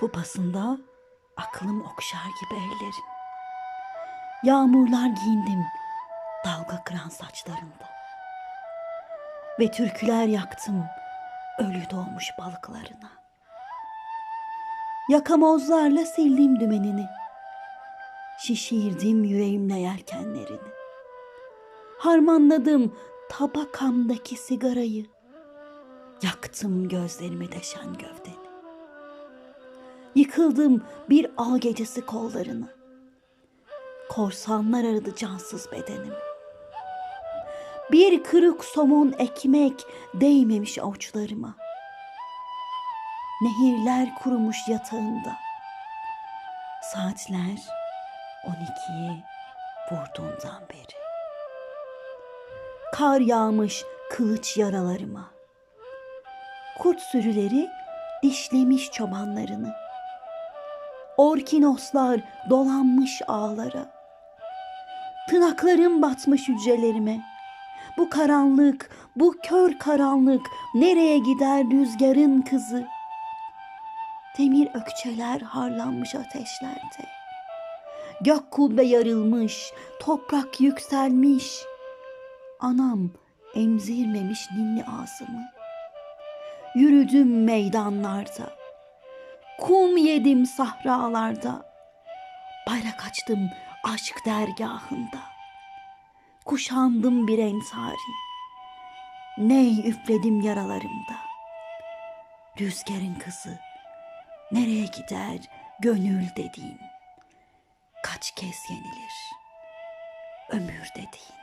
Pupasında aklım okşar gibi ellerin. Yağmurlar giyindim dalga kıran saçlarında. Ve türküler yaktım ölü doğmuş balıklarına. Yakamozlarla sildim dümenini. Şişirdim yüreğimle yelkenlerini. Harmanladım tabakamdaki sigarayı. Yaktım gözlerimi deşen gövdeni. Yıkıldım bir ağ gecesi kollarına. Korsanlar aradı cansız bedenimi. Bir kırık somon ekmek değmemiş avuçlarıma. Nehirler kurumuş yatağında. Saatler on ikiyi vurduğundan beri. Kar yağmış kılıç yaralarıma. Kurt sürüleri dişlemiş çobanlarını. Orkinoslar dolanmış ağlara. Tırnaklarım batmış hücrelerime. Bu karanlık, bu kör karanlık nereye gider rüzgarın kızı? Demir ökçeler harlanmış ateşlerde. Gök kubbe yarılmış, toprak yükselmiş. Anam emzirmemiş ninni ağzımı. Yürüdüm meydanlarda. Kum yedim sahralarda. Bayrak açtım aşk dergahında. Kuşandım bir ensari. Ney üfledim yaralarımda. Rüzgarın kızı nereye gider gönül dediğin. Kaç kez yenilir ömür dediğin.